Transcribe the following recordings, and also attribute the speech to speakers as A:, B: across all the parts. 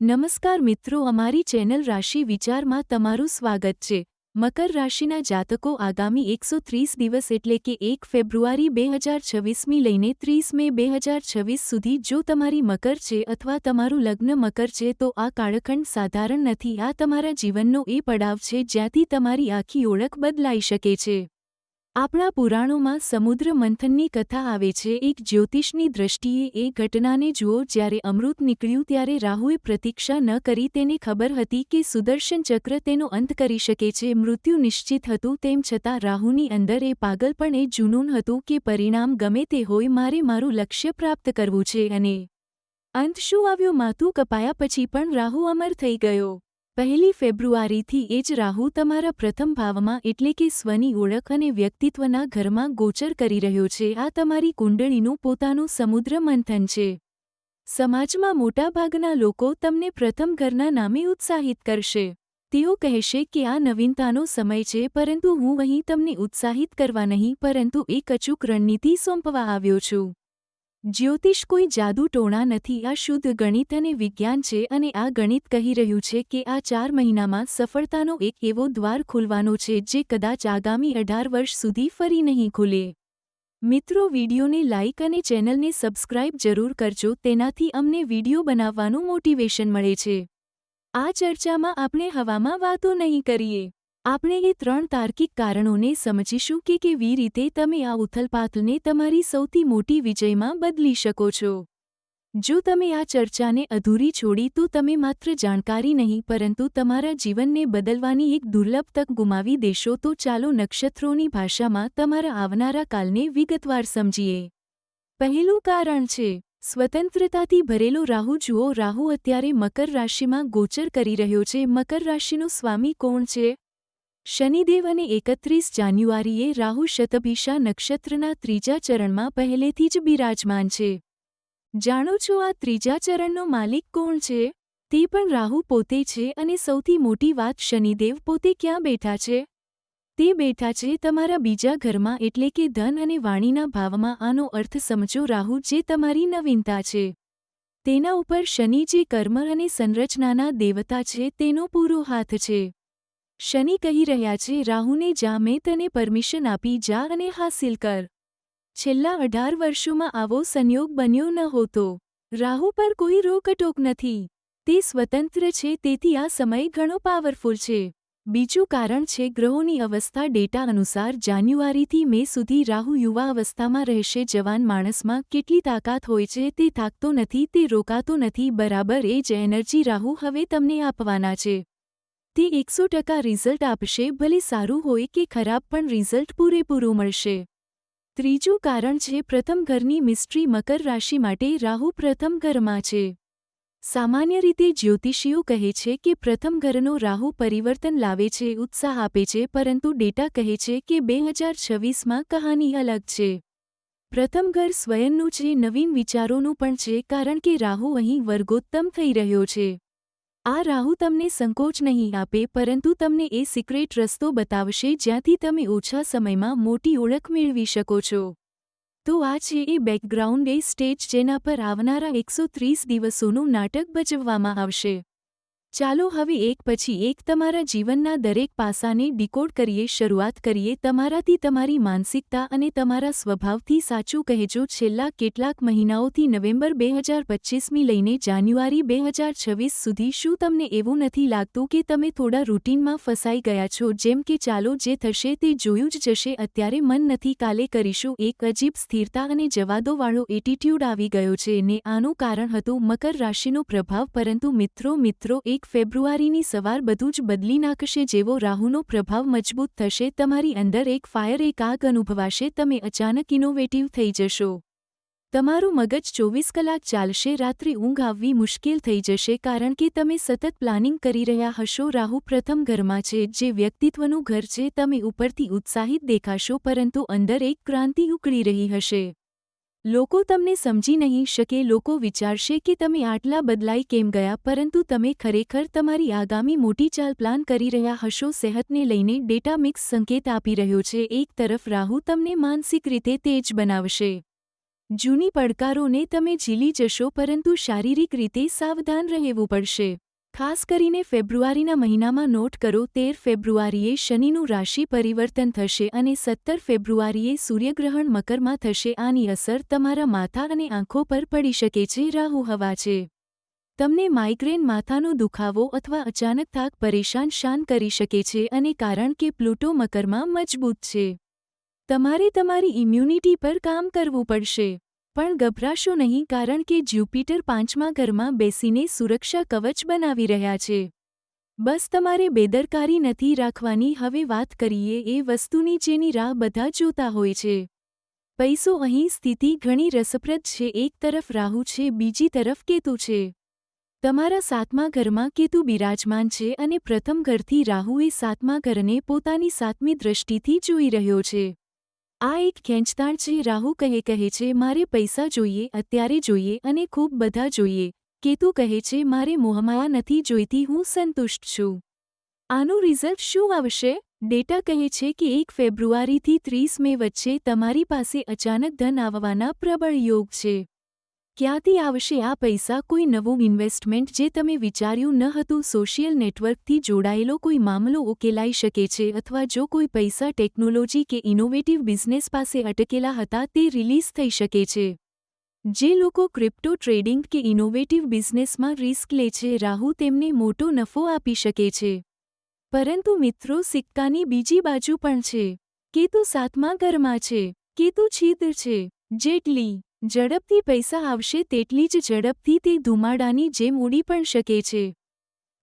A: નમસ્કાર મિત્રો, અમારી ચેનલ રાશિ વિચારમાં તમારું સ્વાગત છે. મકર રાશિના જાતકો આગામી એકસો ત્રીસ દિવસ એટલે કે એક ફેબ્રુઆરી બે હજાર છવ્વીસમી લઈને ત્રીસ મે બે હજાર છવ્વીસ સુધી જો તમારી મકર છે અથવા તમારું લગ્ન મકર છે તો આ કાળખંડ સાધારણ નથી. આ તમારા જીવનનો એ પડાવ છે જ્યાંથી તમારી આખી ઓળખ બદલાઈ શકે છે. આપણા પુરાણોમાં સમુદ્ર મંથનની કથા આવે છે. એક જ્યોતિષની દ્રષ્ટિએ એ ઘટનાને જુઓ જ્યારે અમૃત નીકળ્યું ત્યારે રાહુએ પ્રતીક્ષા ન કરી તેને ખબર હતી કે સુદર્શન ચક્ર તેનો અંત કરી શકે છે. મૃત્યુ નિશ્ચિત હતું તેમ છતાં રાહુની અંદર એ પાગલપણ એ જુનૂન હતું કે પરિણામ ગમે તે હોય મારે મારું લક્ષ્ય પ્રાપ્ત કરવું છે. અને અંત શું આવ્યો? માથું કપાયા પછી પણ રાહુ અમર થઈ ગયો. પહેલી ફેબ્રુઆરીથી એ જ રાહુ તમારા પ્રથમ ભાવમાં એટલે કે સ્વની ઓળખ અને વ્યક્તિત્વના ઘરમાં ગોચર કરી રહ્યો છે. આ તમારી કુંડળીનું પોતાનું સમુદ્ર મંથન છે. સમાજમાં મોટાભાગના લોકો તમને પ્રથમ ઘરના નામે ઉત્સાહિત કરશે. તેઓ કહેશે કે આ નવીનતાનો સમય છે, પરંતુ હું અહીં તમને ઉત્સાહિત કરવા નહીં, પરંતુ એક અચૂક રણનીતિ સોંપવા આવ્યો છું. જ્યોતિષ કોઈ જાદુ ટોણા નથી. આ શુદ્ધ ગણિત અને વિજ્ઞાન છે અને આ ગણિત કહી રહ્યું છે કે આ ચાર મહિનામાં સફળતાનો એક એવો દ્વાર ખુલવાનો છે જે કદાચ આગામી અઢાર વર્ષ સુધી ફરી નહીં ખુલે. મિત્રો, વિડીયોને લાઇક અને ચેનલને સબસ્ક્રાઇબ જરૂર કરજો, તેનાથી અમને વીડિયો બનાવવાનું મોટિવેશન મળે છે. આ ચર્ચામાં આપણે હવામાં વાતો નહીં કરીએ. આપણે એ ત્રણ તાર્કિક કારણોને સમજીશું કે કેવી રીતે તમે આ ઉથલપાથલને તમારી સૌથી મોટી વિજયમાં બદલી શકો છો. જો તમે આ ચર્ચાને અધૂરી છોડી તો તમે માત્ર જાણકારી નહીં પરંતુ તમારા જીવનને બદલવાની એક દુર્લભ તક ગુમાવી દેશો તો ચાલો નક્ષત્રોની ભાષામાં તમારા આવનારા કાલને વિગતવાર સમજીએ. પહેલું કારણ છે, સ્વતંત્રતાથી ભરેલો રાહુ જુઓ, રાહુ અત્યારે મકર રાશિમાં ગોચર કરી રહ્યો છે. મકર રાશિનો સ્વામી કોણ છે? શનિદેવ અને એકત્રીસ જાન્યુઆરીએ રાહુ શતભિષા નક્ષત્રના ત્રીજા ચરણમાં પહેલેથી જ બિરાજમાન છે. જાણો છો આ ત્રીજા ચરણનો માલિક કોણ છે? તે પણ રાહુ પોતે છે અને સૌથી મોટી વાત શનિદેવ પોતે ક્યાં બેઠા છે? તે બેઠા છે તમારા બીજા ઘરમાં એટલે કે ધન અને વાણીના ભાવમાં આનો અર્થ સમજો રાહુ જે તમારી નવીનતા છે. તેના ઉપર શનિ જે કર્મ અને સંરચનાના દેવતા છે તેનો પૂરો હાથ છે. શનિ કહી રહ્યા છે, રાહુને જા, મેં તને પરમિશન આપી, જા અને હાસિલ કર. છેલ્લા અઢાર વર્ષોમાં આવો સંયોગ બન્યો ન હોતો. રાહુ પર કોઈ રોકટોક નથી. તે સ્વતંત્ર છે, તેથી આ સમય ઘણો પાવરફુલ છે. બીજું કારણ છે, ગ્રહોની અવસ્થા ડેટા અનુસાર જાન્યુઆરીથી મે સુધી રાહુ યુવા અવસ્થામાં રહેશે, જવાન માણસમાં કેટલી તાકાત હોય છે, તે થાકતો નથી, તે રોકાતો નથી, બરાબર, એ જ એનર્જી રાહુ હવે તમને આપવાના છે. તે એકસો ટકા રિઝલ્ટ આપશે, ભલે સારું હોય કે ખરાબ, પણ રિઝલ્ટ પૂરેપૂરું મળશે. ત્રીજું કારણ છે, પ્રથમ ઘરની મિસ્ટ્રી મકર રાશિ માટે રાહુ પ્રથમ ઘરમાં છે. સામાન્ય રીતે જ્યોતિષીઓ કહે છે કે પ્રથમ ઘરનો રાહુ પરિવર્તન લાવે છે, ઉત્સાહ આપે છે, પરંતુ ડેટા કહે છે કે બે હજાર છવ્વીસમાં કહાની અલગ છે. પ્રથમ ઘર સ્વયંનું છે, નવીન વિચારોનું પણ છે, કારણ કે રાહુ અહીં વર્ગોત્તમ થઈ રહ્યો છે. આ રાહુ તમને સંકોચ નહીં આપે, પરંતુ તમને એ સિક્રેટ રસ્તો બતાવશે જ્યાંથી તમે ઓછા સમયમાં મોટી ઓળખ મેળવી શકો છો. તો આ છે એ બેકગ્રાઉન્ડ એ સ્ટેજ જેના પર આવનારા એકસો ત્રીસ દિવસોનું નાટક ભજવવામાં આવશે. ચાલો હવે એક પછી એક તમારા જીવનના દરેક પાસાને ડિકોડ કરીએ, શરૂઆત કરીએ તમારાથી તમારી માનસિકતા અને તમારા સ્વભાવથી સાચું કહેજો. છેલ્લા કેટલાક મહિનાઓથી નવેમ્બર બે હજાર પચ્ચીસમી લઈને જાન્યુઆરી બે હજાર છવ્વીસ સુધી શું તમને એવું નથી લાગતું કે તમે થોડા રૂટીનમાં ફસાઈ ગયા છો? જેમ કે ચાલો જે થશે તે જોયું જ જશે. અત્યારે મન નથી, કાલે કરીશું. એક અજીબ સ્થિરતા અને જવાદોવાળો એટીટ્યૂડ આવી ગયો છે ને આનું કારણ હતું મકર રાશિનો પ્રભાવ. પરંતુ મિત્રો મિત્રો, એક એક ફેબ્રુઆરીની સવાર બધું જ બદલી નાખશે જેવો રાહુનો પ્રભાવ મજબૂત થશે, તમારી અંદર એક ફાયર એક આગ અનુભવાશે, તમે અચાનક ઇનોવેટિવ થઈ જશો. તમારું મગજ ચોવીસ કલાક ચાલશે, રાત્રે ઊંઘ આવવી મુશ્કેલ થઈ જશે કારણ કે તમે સતત પ્લાનિંગ કરી રહ્યા હશો, રાહુ પ્રથમ ઘરમાં છે, જે વ્યક્તિત્વનું ઘર છે, તમે ઉપરથી ઉત્સાહિત દેખાશો પરંતુ અંદર એક ક્રાંતિ ઉકળી રહી હશે. લોકો તમને સમજી નહીં શકે, લોકો વિચારશે કે તમે આટલા બદલાઈ કેમ ગયા, પરંતુ તમે ખરેખર તમારી આગામી મોટી ચાલ પ્લાન કરી રહ્યા હશો. સેહતને લઈને ડેટા મિક્સ સંકેત આપી રહ્યો છે. એક તરફ રાહુ તમને માનસિક રીતે તેજ બનાવશે. જૂની પડકારોને તમે ઝીલી જશો, પરંતુ શારીરિક રીતે સાવધાન રહેવું પડશે. ખાસ કરીને ફેબ્રુઆરીના મહિનામાં નોટ કરો, તેર ફેબ્રુઆરીએ શનિનું રાશિ પરિવર્તન થશે અને સત્તર ફેબ્રુઆરીએ સૂર્યગ્રહણ મકરમાં થશે. આની અસર તમારા માથા અને આંખો પર પડી શકે છે. રાહુ હવા છે. તમને માઇગ્રેન માથાનો દુખાવો અથવા અચાનક થાક, પરેશાન, શાન કરી શકે છે અને કારણ કે પ્લુટો મકરમાં મજબૂત છે. તમારે તમારી ઇમ્યુનિટી પર કામ કરવું પડશે. પણ ગભરાશો નહીં કારણ કે જ્યુપિટર પાંચમા ઘરમાં બેસીને સુરક્ષા કવચ બનાવી રહ્યા છે. બસ તમારે બેદરકારી નથી રાખવાની, હવે વાત કરીએ એ વસ્તુની જેની રાહ બધા જોતા હોય છે. પૈસો અહીં સ્થિતિ ઘણી રસપ્રદ છે, એક તરફ રાહુ છે, બીજી તરફ કેતુ છે. તમારા સાતમા ઘરમાં કેતુ બિરાજમાન છે અને પ્રથમ ઘરથી રાહુએ સાતમા ઘરને પોતાની સાતમી દ્રષ્ટિથી જોઈ રહ્યો છે. આ એક ખેંચતાણ છે, રાહુ કહે કહે છે, મારે પૈસા જોઈએ, અત્યારે જોઈએ અને ખૂબ બધા જોઈએ. કેતુ કહે છે, મારે મોહમાયા નથી જોઈતી, હું સંતુષ્ટ છું. આનું રિઝલ્ટ શું આવશે? ડેટા કહે છે કે એક ફેબ્રુઆરીથી ત્રીસ મે વચ્ચે તમારી પાસે અચાનક ધન આવવાના પ્રબળ યોગ છે. ક્યાંથી આવશે આ પૈસા, કોઈ નવું ઇન્વેસ્ટમેન્ટ જે તમે વિચાર્યું ન હતું સોશિયલ નેટવર્કથી જોડાયેલો કોઈ મામલો ઉકેલાઈ શકે છે અથવા જો કોઈ પૈસા ટેકનોલોજી કે ઇનોવેટિવ બિઝનેસ પાસે અટકેલા હતા, તે રિલીઝ થઈ શકે છે. જે લોકો ક્રિપ્ટો ટ્રેડિંગ કે ઇનોવેટિવ બિઝનેસમાં રિસ્ક લે છે, રાહુ તેમને મોટો નફો આપી શકે છે. પરંતુ મિત્રો, સિક્કાની બીજી બાજુ પણ છે. કેતુ સાતમા ઘરમાં છે. કેતુ છિદ્ર છે. જેટલી ઝડપથી પૈસા આવશે તેટલી જ ઝડપથી તે ધુમાડાની જેમ ઉડી પણ શકે છે.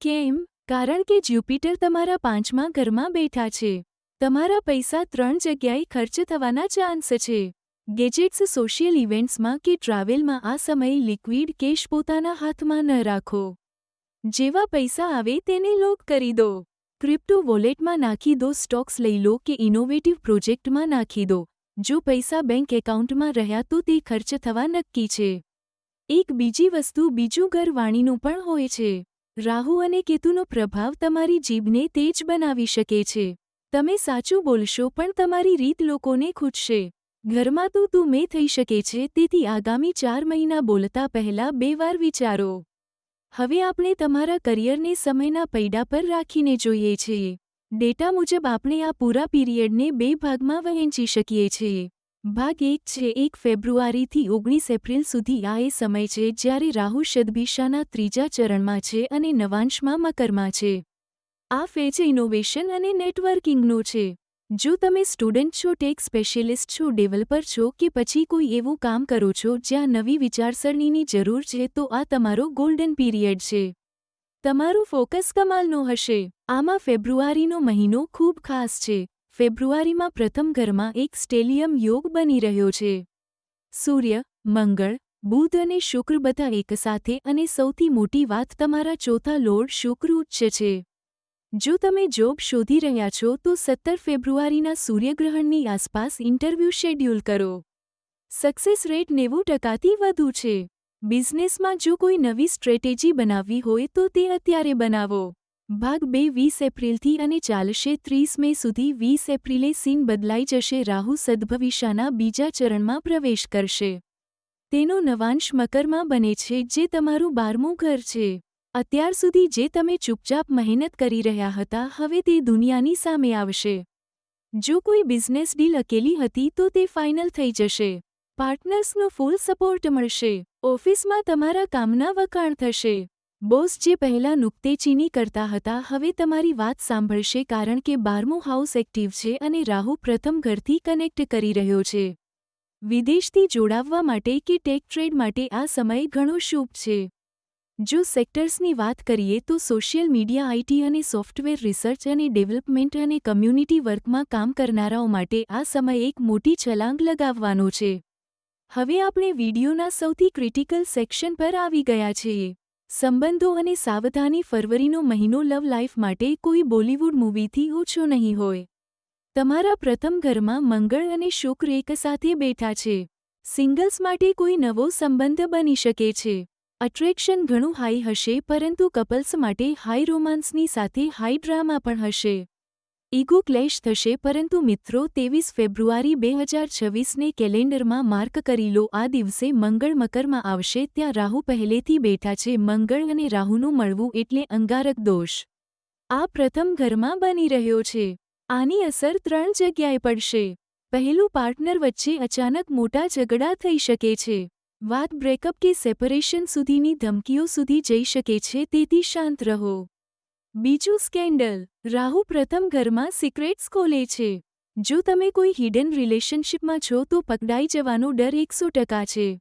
A: કેમ? કારણ કે જ્યુપિટર તમારા પાંચમા ઘરમાં બેઠા છે. તમારા પૈસા ત્રણ જગ્યાએ ખર્ચ થવાના ચાન્સ છે. ગેજેટ્સ સોશિયલ ઇવેન્ટ્સમાં કે ટ્રાવેલમાં આ સમયે લિક્વિડ કેશ પોતાના હાથમાં ન રાખો. જેવા પૈસા આવે તેને લોક કરી દો. ક્રિપ્ટો વોલેટમાં નાખી દો, સ્ટોક્સ લઈ લો કે ઇનોવેટિવ પ્રોજેક્ટમાં નાખી દો. જો પૈસા બેંક એકાઉન્ટમાં રહ્યા તો તે ખર્ચ થવા નક્કી છે. એક બીજી વસ્તુ બીજું ઘર વાણીનું પણ હોય છે. રાહુ અને કેતુનો પ્રભાવ તમારી જીભને તેજ બનાવી શકે છે. તમે સાચું બોલશો પણ તમારી રીત લોકોને ખૂટશે. ઘરમાં તો તું મેં થઈ શકે છે તેથી આગામી ચાર મહિના બોલતા પહેલા બે વાર વિચારો. હવે આપણે તમારા કરિયરને સમયના પૈડા પર રાખીને જોઈએ છીએ. ડેટા મુજબ આપણે આ પૂરા પીરિયડને બે ભાગમાં વહેંચી શકીએ છીએ. ભાગ એક છે, એક ફેબ્રુઆરીથી ઓગણીસ એપ્રિલ સુધી આ એ સમય છે જ્યારે રાહુ શદભિષાના ત્રીજા ચરણમાં છે અને નવાંશમાં મકરમાં છે. આ ફેજ ઇનોવેશન અને નેટવર્કિંગનો છે. જો તમે સ્ટુડન્ટ છો, ટેક સ્પેશિયલિસ્ટ છો, ડેવલપર છો કે પછી કોઈ એવું કામ કરો છો જ્યાં નવી વિચારસરણીની જરૂર છે તો આ તમારો ગોલ્ડન પીરિયડ છે. તમારું ફોકસ કમાલનું હશે. આમાં ફેબ્રુઆરીનો મહિનો ખૂબ ખાસ છે. ફેબ્રુઆરીમાં પ્રથમ ઘરમાં એક સ્ટેલિયમ યોગ બની રહ્યો છે. સૂર્ય, મંગળ, બુધ અને શુક્ર બધા એકસાથે અને સૌથી મોટી વાત તમારા ચોથા લોડ શુક્ર ઉચ્ચ છે. જો તમે જોબ શોધી રહ્યા છો, તો સત્તર ફેબ્રુઆરીના સૂર્યગ્રહણની આસપાસ ઇન્ટરવ્યૂ શેડ્યુલ કરો. સક્સેસ રેટ નેવું ટકાથી વધુ છે. બિઝનેસમાં જો કોઈ નવી સ્ટ્રેટેજી બનાવવી હોય તો તે અત્યારે બનાવો. ભાગ બે વીસ એપ્રિલથી અને ચાલશે ત્રીસ મે સુધી વીસ એપ્રિલે સીન બદલાઈ જશે. રાહુ સદભવિષ્યાના બીજા ચરણમાં પ્રવેશ કરશે. તેનો નવાંશ મકરમાં બને છે જે તમારું બારમું ઘર છે. અત્યાર સુધી જે તમે ચૂપચાપ મહેનત કરી રહ્યા હતા, હવે તે દુનિયાની સામે આવશે. જો કોઈ બિઝનેસ ડીલ અકેલી હતી તો તે ફાઇનલ થઈ જશે. પાર્ટનર્સનો ફૂલ સપોર્ટ મળશે. ઓફિસમાં તમારા કામના વખાણ થશે. બોસ જે પહેલા નુક્તેચીની કરતા હતા, હવે તમારી વાત સાંભળશે કારણ કે બારમું હાઉસ એક્ટિવ છે અને રાહુ પ્રથમ ઘરથી કનેક્ટ કરી રહ્યો છે. વિદેશથી જોડાવવા માટે કે ટેક ટ્રેડ માટે આ સમય ઘણો શુભ છે. જો સેક્ટર્સની વાત કરીએ તો સોશિયલ મીડિયા, આઈટી અને સોફ્ટવેર રિસર્ચ અને ડેવલપમેન્ટ અને કમ્યુનિટી વર્કમાં કામ કરનારાઓ માટે આ સમય એક મોટી છલાંગ લગાવવાનો છે. હવે આપણે વિડીયોના સૌથી ક્રિટિકલ સેક્શન પર આવી ગયા છીએ. સંબંધો અને સાવધાની ફરવરીનો મહિનો લવ લાઈફ માટે કોઈ બોલિવૂડ મૂવીથી ઓછો નહીં હોય. તમારા પ્રથમ ઘરમાં મંગળ અને શુક્ર એકસાથે બેઠા છે. સિંગલ્સ માટે કોઈ નવો સંબંધ બની શકે છે. અટ્રેક્શન ઘણું હાઈ હશે, પરંતુ કપલ્સ માટે હાઈ રોમાન્સની સાથે હાઈ ડ્રામા પણ હશે. ઈગો ક્લેશ થશે પરંતુ મિત્રો ત્રેવીસ ફેબ્રુઆરી બે હજાર છવ્વીસને કેલેન્ડરમાં માર્ક કરી લો. આ દિવસે મંગળ મકરમાં આવશે, ત્યાં રાહુ પહેલેથી બેઠા છે. મંગળ અને રાહુનું મળવું એટલે અંગારક દોષ. આ પ્રથમ ઘરમાં બની રહ્યો છે. આની અસર ત્રણ જગ્યાએ પડશે. પહેલું પાર્ટનર વચ્ચે અચાનક મોટા ઝઘડા થઈ શકે છે. વાત બ્રેકઅપ કે સેપરેશન સુધીની ધમકીઓ સુધી જઈ શકે છે, તેથી શાંત રહો. બીજું સ્કેન્ડલ, રાહુ પ્રથમ ઘરમાં સિક્રેટ્સ ખોલે છે. જો તમે કોઈ હિડન રિલેશનશિપમાં છો તો પકડાઈ જવાનો ડર એકસો ટકા છે.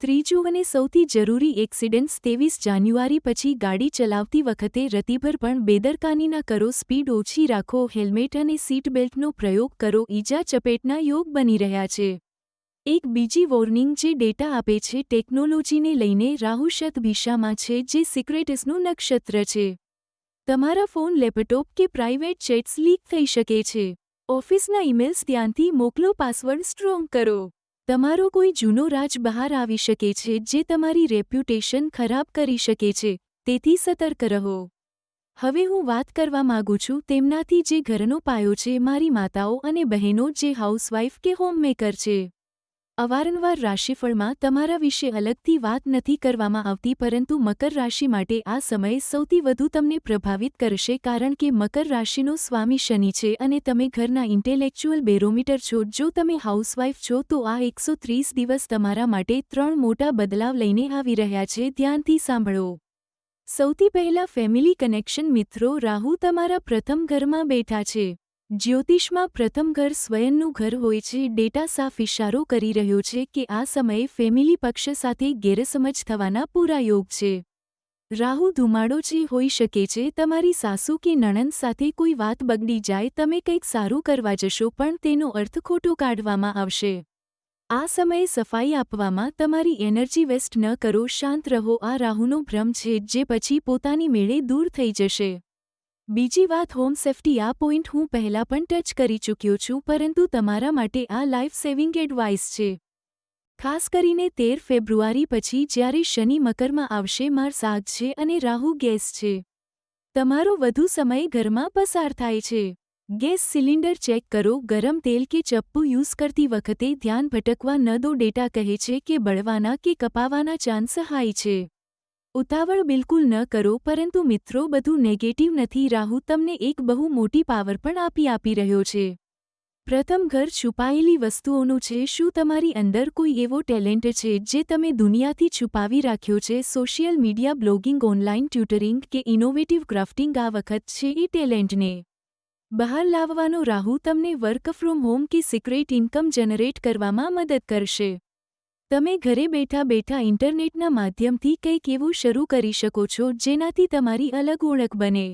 A: ત્રીજું અને સૌથી જરૂરી એક્સિડન્ટ્સ ત્રેવીસ જાન્યુઆરી પછી ગાડી ચલાવતી વખતે રતિભર પણ બેદરકાની ના કરો સ્પીડ ઓછી રાખો હેલ્મેટ અને સીટ બેલ્ટનો પ્રયોગ કરો, ઈજા ચપેટના યોગ બની રહ્યા છે. એક બીજી વોર્નિંગ જે ડેટા આપે છે ટેકનોલોજીને લઈને રાહુ શતભિષામાં છે, જે સિક્રેટિસનું નક્ષત્ર છે. તમારા ફોન લેપટોપ કે પ્રાઇવેટ ચેટ્સ લીક થઈ શકે છે. ઓફિસના ઇમેલ્સ ધ્યાનથી મોકલો, પાસવર્ડ સ્ટ્રોંગ કરો. તમારો કોઈ જૂનો રાજ બહાર આવી શકે છે જે તમારી રેપ્યુટેશન ખરાબ કરી શકે છે, તેથી સતર્ક રહો. હવે હું વાત કરવા માગું છું તેમનાથી જે ઘરનો પાયો છે, મારી માતાઓ અને બહેનો, જે હાઉસવાઇફ કે હોમમેકર છે. અવારનવાર રાશિફળમાં તમારા વિશે અલગથી વાત નથી કરવામાં આવતી પરંતુ મકર રાશિ માટે આ સમય સૌથી વધુ તમને પ્રભાવિત કરશે કારણ કે મકર રાશિનો સ્વામી શનિ છે અને તમે ઘરના ઇન્ટેલેક્ચ્યુઅલ બેરોમીટર છો. જો તમે હાઉસવાઇફ છો તો આ એકસો દિવસ તમારા માટે ત્રણ મોટા બદલાવ લઈને આવી રહ્યા છે. ધ્યાનથી સાંભળો. સૌથી પહેલા ફેમિલી કનેક્શન મિત્રો, રાહુ તમારા પ્રથમ ઘરમાં બેઠા છે. જ્યોતિષમાં પ્રથમ ઘર સ્વયંનું ઘર હોય છે. ડેટા સાફ ઇશારો કરી રહ્યો છે કે આ સમયે ફેમિલી પક્ષ સાથે ગેરસમજ થવાના પૂરા યોગ છે. રાહુ ધુમાડો જે હોઈ શકે છે, તમારી સાસુ કે નણંદ સાથે કોઈ વાત બગડી જાય, તમે કંઈક સારું કરવા જશો, પણ તેનો અર્થ ખોટો કાઢવામાં આવશે. આ સમયે સફાઈ આપવામાં તમારી એનર્જી વેસ્ટ ન કરો, શાંત રહો. આ રાહુનો ભ્રમ છે, જે પછી પોતાની મેળે દૂર થઈ જશે. બીજી વાત હોમ સેફ્ટી આ પોઈન્ટ હું પહેલા પણ ટચ કરી ચૂક્યો છું, પરંતુ તમારા માટે આ લાઈફ સેવિંગ એડવાઇસ છે. ખાસ કરીને તેર ફેબ્રુઆરી પછી જ્યારે શનિ મકરમાં આવશે, માર સાગ છે અને રાહુ ગેસ છે. તમારો વધુ સમય ઘરમાં પસાર થાય છે. ગેસ સિલિન્ડર ચેક કરો, ગરમ તેલ કે ચપ્પુ યુઝ કરતી વખતે ધ્યાન ભટકવા ન દો, ડેટા કહે છે કે બળવાના કે કપાવાના ચાન્સ હાઈ છે. ઉતાવળ બિલકુલ ન કરો, પરંતુ મિત્રો, બધું નેગેટિવ નથી. રાહુ તમને એક બહુ મોટી પાવર પણ આપી આપી રહ્યો છે. પ્રથમ ઘર છુપાયેલી વસ્તુઓનું છે. શું તમારી અંદર કોઈ એવો ટેલેન્ટ છે જે તમે દુનિયાથી છુપાવી રાખ્યો છે? Social media blogging online tutoring કે ઇનોવેટિવ ક્રાફ્ટિંગ આ વખત છે એ ટેલેન્ટને બહાર લાવવાનો રાહુ તમને વર્ક ફ્રોમ હોમ કે સિક્રેટ ઇન્કમ જનરેટ કરવામાં મદદ કરશે. તમે ઘરે બેઠા બેઠા ઇન્ટરનેટના માધ્યમથી કંઈક એવું શરૂ કરી શકો છો, જેનાથી તમારી અલગ ઓળખ બને.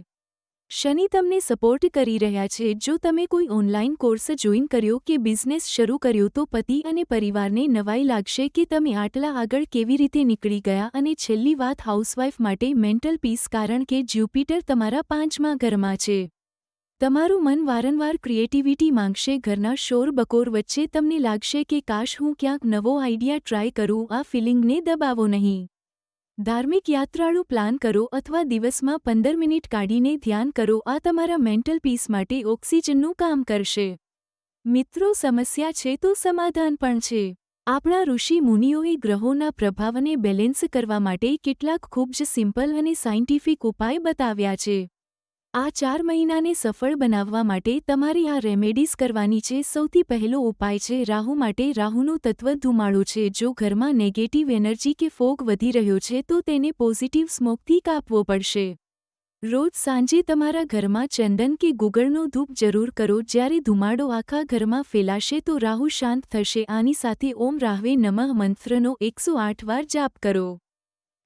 A: શનિ તમને સપોર્ટ કરી રહ્યા છે. જો તમે કોઈ ઓનલાઇન કોર્સ જોઈન કર્યો કે બિઝનેસ શરૂ કર્યો, તો પતિ અને પરિવારને નવાઈ લાગશે કે તમે આટલા આગળ કેવી રીતે નીકળી ગયા અને છેલ્લી વાત હાઉસવાઇફ માટે મેન્ટલ પીસ કારણ કે જ્યુપિટર તમારા પાંચમા ઘરમાં છે. તમારું મન વારંવાર ક્રિએટિવિટી માંગશે, ઘરના શોર બકોર વચ્ચે તમને લાગશે કે, કાશ હું ક્યાંક નવો આઈડિયા ટ્રાય કરું, આ ફિલિંગને દબાવો નહીં. ધાર્મિક યાત્રાળુ પ્લાન કરો અથવા દિવસમાં પંદર મિનિટ કાઢીને ધ્યાન કરો, આ તમારા મેન્ટલ પીસ માટે ઓક્સિજનનું કામ કરશે. મિત્રો, સમસ્યા છે તો સમાધાન પણ છે. આપણા ઋષિ મુનિઓએ ગ્રહોના પ્રભાવને બેલેન્સ કરવા માટે કેટલાક ખૂબ જ સિમ્પલ અને સાયન્ટિફિક ઉપાય બતાવ્યા છે. આ ચાર મહિનાને સફળ બનાવવા માટે તમારે આ રેમેડીઝ કરવાની છે. સૌથી પહેલો ઉપાય છે, રાહુ માટે રાહુનું તત્વ ધુમાડો છે. જો ઘરમાં નેગેટિવ એનર્જી કે ફોગ વધી રહ્યો છે, તો તેને પોઝિટિવ સ્મોકથી કાપવો પડશે. રોજ સાંજે તમારા ઘરમાં ચંદન કે ગુગળનો ધૂપ જરૂર કરો. જ્યારે ધુમાડો આખા ઘરમાં ફેલાશે, તો રાહુ શાંત થશે. આની સાથે ઓમ રાહવે નમઃ મંત્રનો એકસો આઠ વાર જાપ કરો.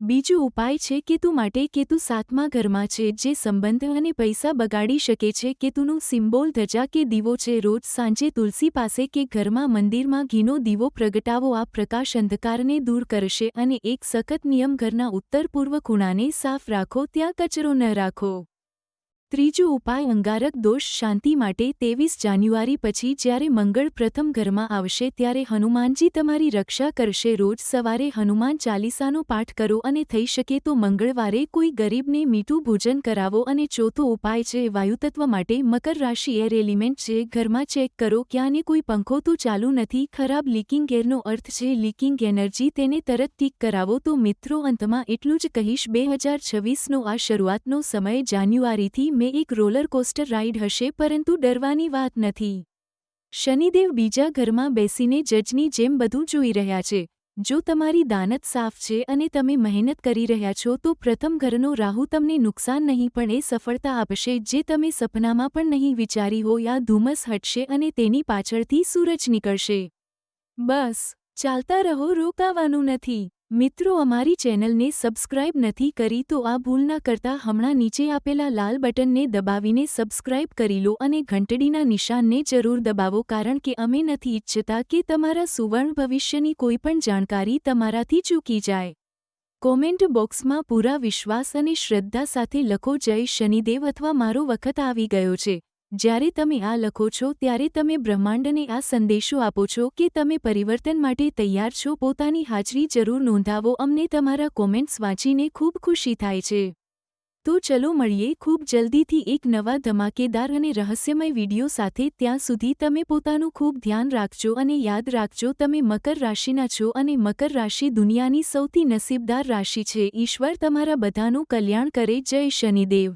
A: બીજું ઉપાય છે કેતુ માટે કેતુ સાતમા ઘરમાં છે જે સંબંધ અને પૈસા બગાડી શકે છે કેતુનું સિમ્બોલ ધજા કે દીવો છે રોજ સાંજે તુલસી પાસે કે ઘરમાં મંદિરમાં ઘીનો દીવો પ્રગટાવો આ પ્રકાશ અંધકારને દૂર કરશે અને એક સખત નિયમ ઘરના ઉત્તર પૂર્વ ખૂણાને સાફ રાખો, ત્યાં કચરો ન રાખો. ત્રીજો ઉપાય અંગારક દોષ શાંતિ માટે ત્રેવીસ જાન્યુઆરી પછી જ્યારે મંગળ પ્રથમ ઘરમાં આવશે ત્યારે હનુમાનજી તમારી રક્ષા કરશે. રોજ સવારે હનુમાન ચાલીસાનો પાઠ કરો અને થઈ શકે તો મંગળવારે કોઈ ગરીબને મીઠું ભોજન કરાવો. અને ચોથો ઉપાય છે, વાયુતત્વ માટે મકર રાશિ એર એલિમેન્ટ છે, ઘરમાં ચેક કરો ક્યાંને કોઈ પંખો તો ચાલુ નથી. ખરાબ લીકિંગ એરનો અર્થ છે, લીકિંગ એનર્જી તેને તરત ઠીક કરાવો. તો મિત્રો અંતમાં એટલું જ કહીશ, બે હજાર છવ્વીસનો આ શરૂઆતનો સમય જાન્યુઆરીથી મેં એક રોલર કોસ્ટર રાઇડ હશે પરંતુ ડરવાની વાત નથી. શનિદેવ બીજા ઘરમાં બેસીને જજની જેમ બધું જોઈ રહ્યા છે. જો તમારી દાનત સાફ છે અને તમે મહેનત કરી રહ્યા છો તો પ્રથમ ઘરનો રાહુ તમને નુકસાન નહીં પણ એ સફળતા આપશે જે તમે સપનામાં પણ નહીં વિચારી હો યા ધુમ્મસ હટશે અને તેની પાછળથી સૂરજ નીકળશે. બસ, ચાલતા રહો રોકાવાનું નથી. મિત્રો, અમારી ચેનલને સબસ્ક્રાઇબ નથી કરી તો આ ભૂલ ના કરતા હમણાં નીચે આપેલા લાલ બટનને દબાવીને સબસ્ક્રાઇબ કરી લો અને ઘંટડીના નિશાનને જરૂર દબાવો કારણ કે અમે નથી ઈચ્છતા કે તમારા સુવર્ણ ભવિષ્યની કોઈપણ જાણકારી તમારાથી ચૂકી જાય. કોમેન્ટ બોક્સમાં પૂરા વિશ્વાસ અને શ્રદ્ધા સાથે લખો, જય શનિદેવ અથવા મારો વખત આવી ગયો છે. જ્યારે તમે આ લખો છો, ત્યારે તમે બ્રહ્માંડને આ સંદેશો આપો છો કે તમે પરિવર્તન માટે તૈયાર છો. પોતાની હાજરી જરૂર નોંધાવો. અમને તમારા કોમેન્ટ્સ વાંચીને ખૂબ ખુશી થાય છે. તો ચલો મળીએ ખૂબ જલ્દીથી એક નવા ધમાકેદાર અને રહસ્યમય વીડિયો સાથે. ત્યાં સુધી તમે પોતાનું ખૂબ ધ્યાન રાખજો અને યાદ રાખજો, તમે મકર રાશિના છો અને મકર રાશિ દુનિયાની સૌથી નસીબદાર રાશિ છે. ઈશ્વર તમારા બધાનું કલ્યાણ કરે. જય શનિદેવ.